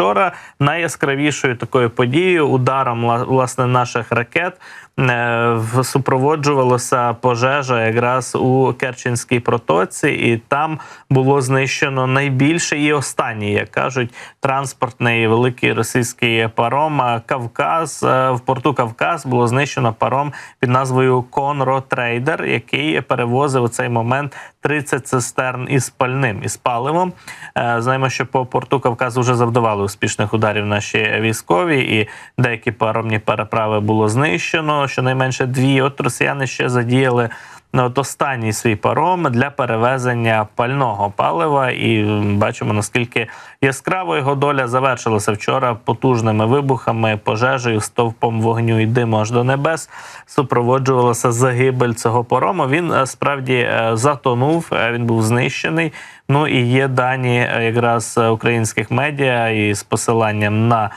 вчора найяскравішою такою подією, ударом власне наших ракет. е, Супроводжувалася пожежа якраз у Керченській протоці, і там було знищено найбільший і останній, як кажуть, транспортний великий російський паром Кавказ. Е, В порту Кавказ було знищено паром під назвою Конро Трейдер, який перевозив у цей момент 30 цистерн із пальним із паливом. Е, Знаємо, що по порту Кавказ вже завдавали успішних ударів наші військові, і деякі паромні переправи було знищено. Щонайменше дві. От росіяни ще задіяли. Ну, От останній свій паром для перевезення пального палива, і бачимо наскільки яскраво його доля завершилася вчора потужними вибухами, пожежею, стовпом вогню і диму аж до небес. Супроводжувалася загибель цього парому. Він е, справді е, затонув, е, він був знищений. Ну і є дані якраз українських медіа і з посиланням на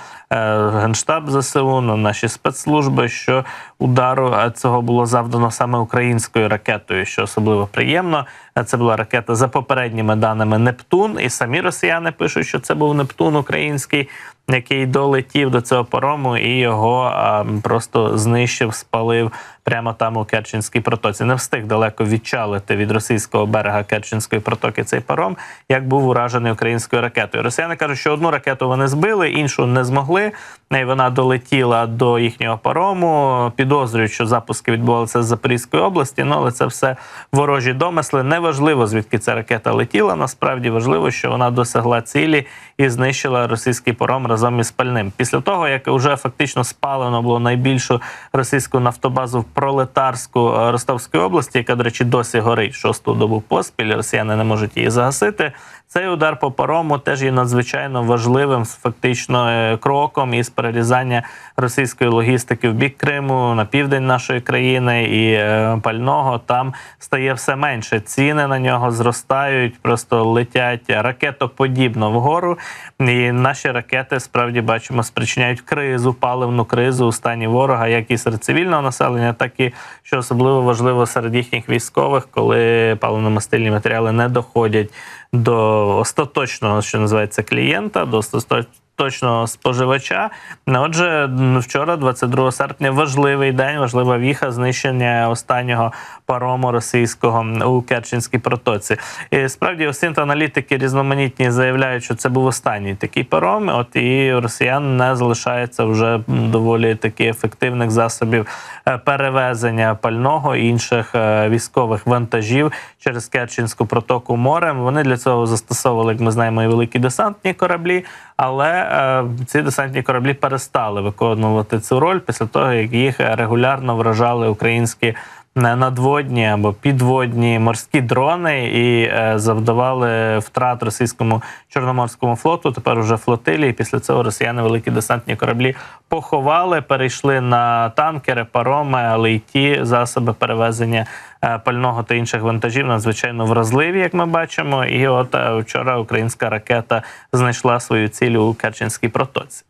генштаб ЗСУ, на наші спецслужби, що удару е, цього було завдано саме українською ракетою, що особливо приємно. Е, Це була ракета за попередніми даними Нептун, і самі росіяни пишуть, що це був Нептун український, який долетів до цього парому і його а, просто знищив, спалив прямо там у Керченській протоці. Не встиг далеко відчалити від російського берега Керченської протоки цей паром, як був уражений українською ракетою. Росіяни кажуть, що одну ракету вони збили, іншу не змогли. І вона долетіла до їхнього парому. Підозрюють, що запуски відбувалися з Запорізької області. Ну але це все ворожі домисли. Неважливо, звідки ця ракета летіла. Насправді важливо, що вона досягла цілі і знищила російський паром разом із пальним. Після того, як вже фактично спалено було найбільшу російську нафтобазу в пролетарську е, Ростовської області, яка, до речі, досі горить шосту добу поспіль. Росіяни не можуть її загасити. Цей удар по парому теж є надзвичайно важливим фактично е, кроком із перерізання російської логістики в бік Криму на південь нашої країни і е, пального там стає все менше. Ціни на нього зростають, просто летять ракетоподібно вгору. І наші ракети справді бачимо спричиняють кризу, паливну кризу у стані ворога, як і серед цивільного населення, так і що особливо важливо серед їхніх військових, коли паливно-мастильні матеріали не доходять до остаточного, що називається клієнта, до остаточного споживача. Ну, Отже, вчора, 22 серпня, важливий день, важлива віха знищення останнього парому російського у Керченській протоці. І справді аналітики різноманітні заявляють, що це був останній такий паром. От і росіян не залишається вже доволі таки ефективних засобів е, перевезення пального і інших е, військових вантажів через Керченську протоку морем. Вони для цього застосовували, як ми знаємо, і великі десантні кораблі. Але е, ці десантні кораблі перестали виконувати цю роль після того, як їх регулярно вражали українські надводні або підводні морські дрони і е, завдавали втрат російському чорноморському флоту. Тепер уже флотилі. Після цього росіяни великі десантні кораблі поховали, перейшли на танкери, пароми, але й ті засоби перевезення е, пального та інших вантажів надзвичайно вразливі, як ми бачимо. І от е, вчора українська ракета знайшла свою ціль у Керченській протоці.